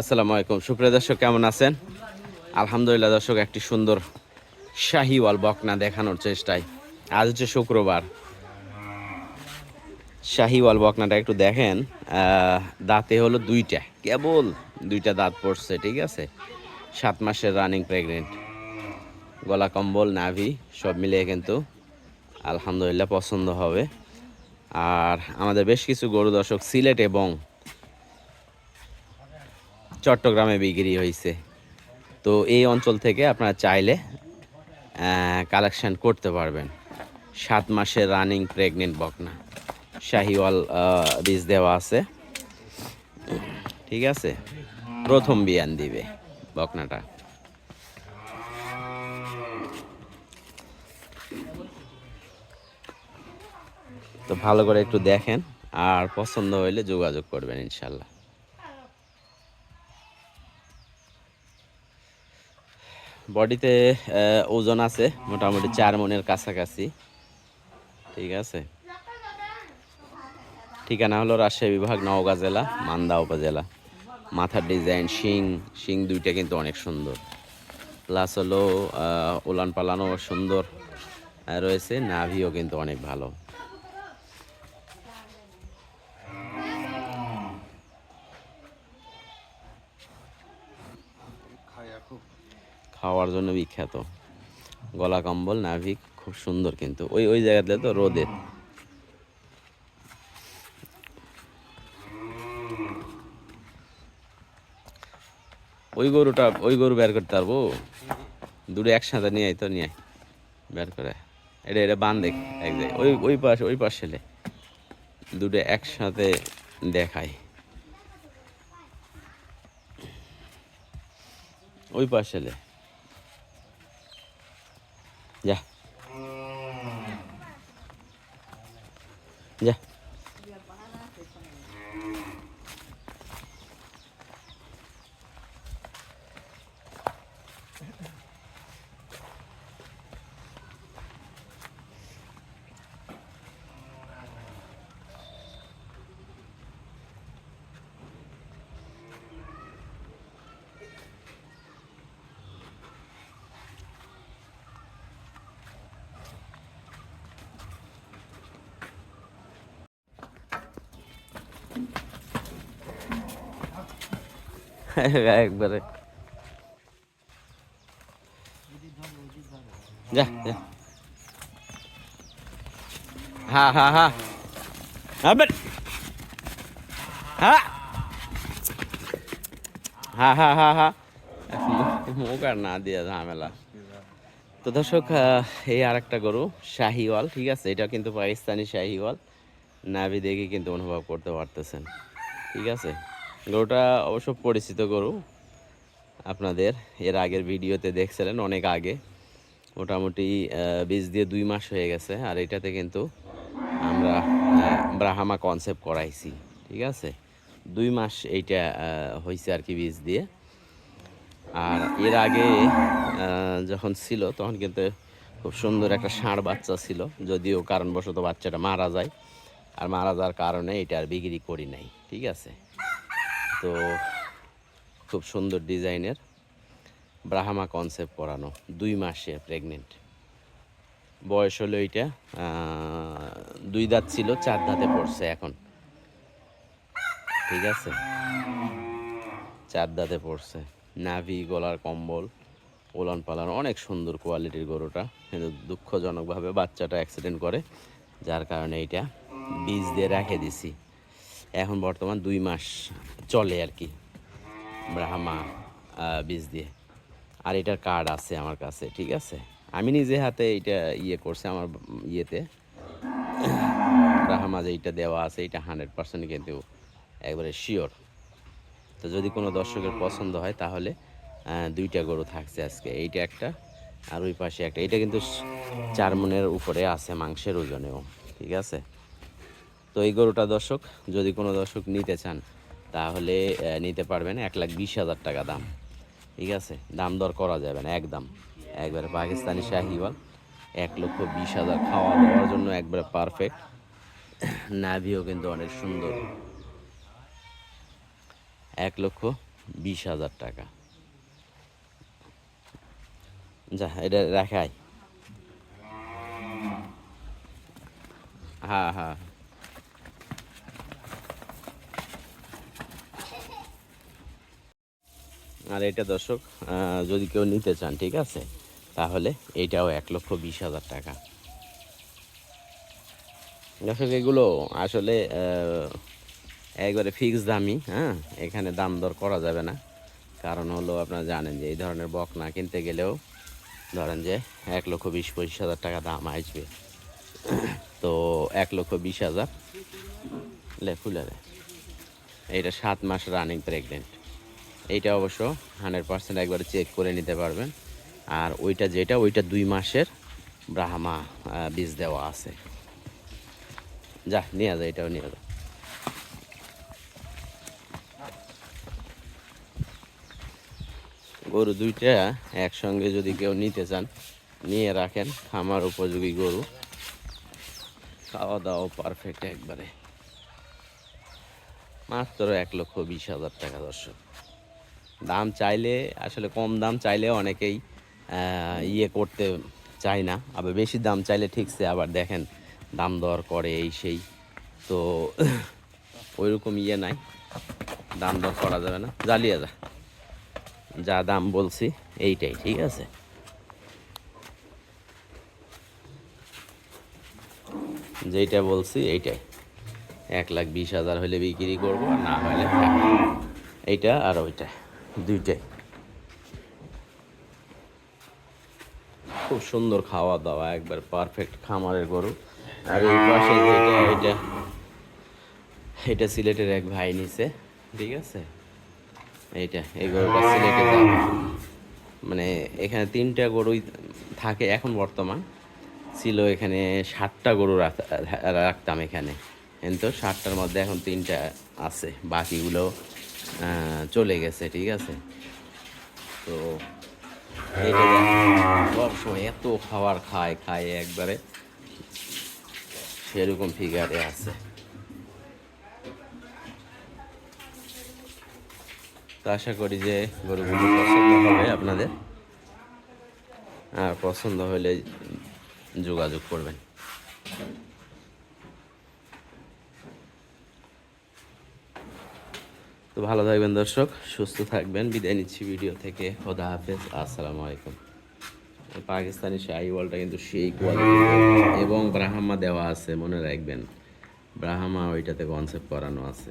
আসসালামু আলাইকুম। সুপ্রিয় দর্শক, কেমন আছেন? আলহামদুলিল্লাহ দর্শক, একটি সুন্দর শাহিওয়াল বকনা দেখানোর চেষ্টায়। আজ হচ্ছে শুক্রবার। শাহিওয়াল বকনাটা একটু দেখেন দাঁতে হলো দুইটা, কেবল দুইটা দাঁত পড়ছে, ঠিক আছে? সাত মাসের রানিং প্রেগনেন্ট গলা কম্বল, নাভি, সব মিলিয়ে কিন্তু আলহামদুলিল্লাহ পছন্দ হবে। আর আমাদের বেশ কিছু গরু দর্শক সিলেট এবং চট্টগ্রামে বিক্রি হয়েছে তো এই অঞ্চল থেকে আপনারা চাইলে কালেকশন করতে পারবেন। সাত মাসের রানিং প্রেগনেন্ট বকনা। শাহিওয়াল বীজ দেওয়া আছে। ঠিক আছে? প্রথম বিয়ান দিবে বকনাটা। তো ভালো করে একটু দেখেন, আর পছন্দ হইলে যোগাযোগ করবেন ইনশাল্লাহ। বডিতে ওজন আছে মোটামুটি চার মনের কাছাকাছি। ঠিক আছে? ঠিকানা হলো রাজশাহী বিভাগ, নওগাঁ জেলা, মান্দা উপজেলা। মাথার ডিজাইন, শিং শিং দুইটা কিন্তু অনেক সুন্দর। প্লাস হলো উলান পালানো সুন্দর রয়েছে, নাভিও কিন্তু অনেক ভালো। খাওয়ার জন্য বিখ্যাত। গলা কম্বল, নাভি, খুব সুন্দর কিন্তু। ওই ওই জায়গাতে তো রোদের ওই গরুটা, ওই গরু বের করতে পারব? দুটো একসাথে নিয়ে আয় তো, নিয়ে আয়। বের করে। এটা এটা বান দেখ, এক জায়গায়। ওই ওই পাশে ওই পাশে। দুটো একসাথে দেখায়। ওই পাশে লে। যা একবারে। হ্যাঁ হ্যাঁ মুখ আর না দিয়ে ঝামেলা। তো দর্শক এই আর একটা গরু, শাহিওয়াল, ঠিক আছে? এটা কিন্তু পাকিস্তানি শাহিওয়াল। নাভি দেখে কিন্তু অনুভব করতে পারতেছেন, ঠিক আছে? গরুটা অবশ্য পরিচিত গরু। আপনাদের এর আগের ভিডিওতে দেখছিলেন, অনেক আগে। মোটামুটি বীজ দিয়ে দুই মাস হয়ে গেছে, আর এটাতে কিন্তু আমরা ব্রাহামা কনসেপ্ট করাইছি, ঠিক আছে? দুই মাস এইটা হয়েছে আর কি বীজ দিয়ে। আর এর আগে যখন ছিল, তখন কিন্তু খুব সুন্দর একটা ষাঁড় বাচ্চা ছিল, যদিও কারণবশত বাচ্চাটা মারা যায়। আর মারা যাওয়ার কারণে এটা আর বিক্রি করি নাই, ঠিক আছে? তো খুব সুন্দর ডিজাইনের ব্রাহামা কনসেপ্ট করানো দুই মাসে প্রেগনেন্ট বয়স হলো এইটা দুই দাঁত ছিল, চার দাঁতে পড়ছে এখন। ঠিক আছে? চার দাঁতে পড়ছে। নাভি, গলার কম্বল, ওলান পালান, অনেক সুন্দর কোয়ালিটির গরুটা। কিন্তু দুঃখজনকভাবে বাচ্চাটা অ্যাক্সিডেন্ট করে, যার কারণে এইটা বীজ দিয়ে রেখে দিছি। এখন বর্তমান দুই মাস চলে আর কি, ব্রাহ্মা বীজ দিয়ে। আর এটার কার্ড আছে আমার কাছে, ঠিক আছে? আমি নিজে হাতে এটা ইয়ে করছি আমার ইয়েতে। ব্রাহ্মা যে এইটা দেওয়া আছে এটা হান্ড্রেড পার্সেন্ট কিন্তু একবারে শিওর তো যদি কোনো দর্শকের পছন্দ হয় তাহলে দুইটা গরু থাকছে আজকে। এইটা একটা, আর ওই পাশে একটা। এটা কিন্তু চার মনের উপরে আছে মাংসের ওজনেও, ঠিক আছে? তো এই গরুটা দর্শক, যদি কোনো দর্শক নিতে চান, তাহলে নিতে পারবেন এক লাখ বিশ হাজার টাকা দাম। ঠিক আছে? দাম দর করা যাবে না, একদম। একবারে পাকিস্তানি শাহিওয়াল, এক লক্ষ বিশ হাজার খাওয়া দাওয়ার জন্য একবারে পারফেক্ট নাভিও কিন্তু অনেক সুন্দর। এক লক্ষ বিশ হাজার টাকা। যা, এটা রাখাই। হ্যাঁ হ্যাঁ। আর এটা দর্শক যদি কেউ নিতে চান, ঠিক আছে? তাহলে এটাও এক লক্ষ বিশ হাজার টাকা। দর্শক, এগুলো আসলে একবারে ফিক্স দামি হ্যাঁ? এখানে দাম দর করা যাবে না। কারণ হলো আপনারা জানেন যে এই ধরনের বকনা কিনতে গেলেও ধরেন যে এক লক্ষ বিশ, পঁচিশ হাজার টাকা দাম আসবে। তো এক লক্ষ বিশ হাজার, লে ফুলে রে এইটা সাত মাস রানিং প্রেগনেন্ট এইটা অবশ্য হান্ড্রেড পার্সেন্ট একবারে চেক করে নিতে পারবেন। আর ওইটা যেটা, ওইটা দুই মাসের ব্রাহ্মা বীজ দেওয়া আছে। যা, নিয়ে যা এটাও নিয়ে যা গরু দুইটা একসঙ্গে যদি কেউ নিতে চান, নিয়ে রাখেন। খামার উপযোগী গরু। খাওয়া দাওয়া পারফেক্ট একবারে। মাত্র এক লক্ষ বিশ হাজার টাকা দর্শক। দাম চাইলে, আসলে কম দাম চাইলে অনেকেই ইয়ে করতে চায় না। আবার বেশি দাম চাইলে ঠিকছে আবার দেখেন দাম দর করে এই সেই। তো ওইরকম ইয়ে নাই। দাম দর করা যাবে না। জ্বালিয়ে যা। যা দাম বলছি, এইটাই, ঠিক আছে? যেইটা বলছি, এইটাই। এক লাখ বিশ হাজার হলে বিক্রি করব না হলে এইটা আর ওইটা। দুইটাই। খুব সুন্দর খাওয়া দাওয়া, একবার পারফেক্ট খামারের গরু। আর এই পাশে এটা এটা সিলেটের এক ভাই নিছে, ঠিক আছে? এইটা, এই গরুটা সিলেটে মানে এখানে তিনটা গরুই থাকে এখন বর্তমান। ছিল এখানে ষাটটা গরু রাখ- রাখতাম এখানে। কিন্তু ষাটটার মধ্যে এখন তিনটা আছে, বাকিগুলো চলে গেছে ঠিক আছে? তো এইটা সবসময় এত খাবার খায় খায় একবারে। সেরকম ফিগারে আছে। তো আশা করি যে গরুগুলো পছন্দ হবে আপনাদের। আর পছন্দ হলে যোগাযোগ করবেন। ভালো থাকবেন, দর্শক। সুস্থ থাকবেন। বিদায় নিচ্ছি ভিডিও থেকে। খোদা হাফেজ। আসসালামু আলাইকুম। পাকিস্তানি শাহি বলটা কিন্তু সেই কোয়ালিটি এবং ব্রাহ্মা দেওয়া আছে, মনে রাখবেন। ব্রাহ্মা ওইটাতে কনসেপ্ট করানো আছে।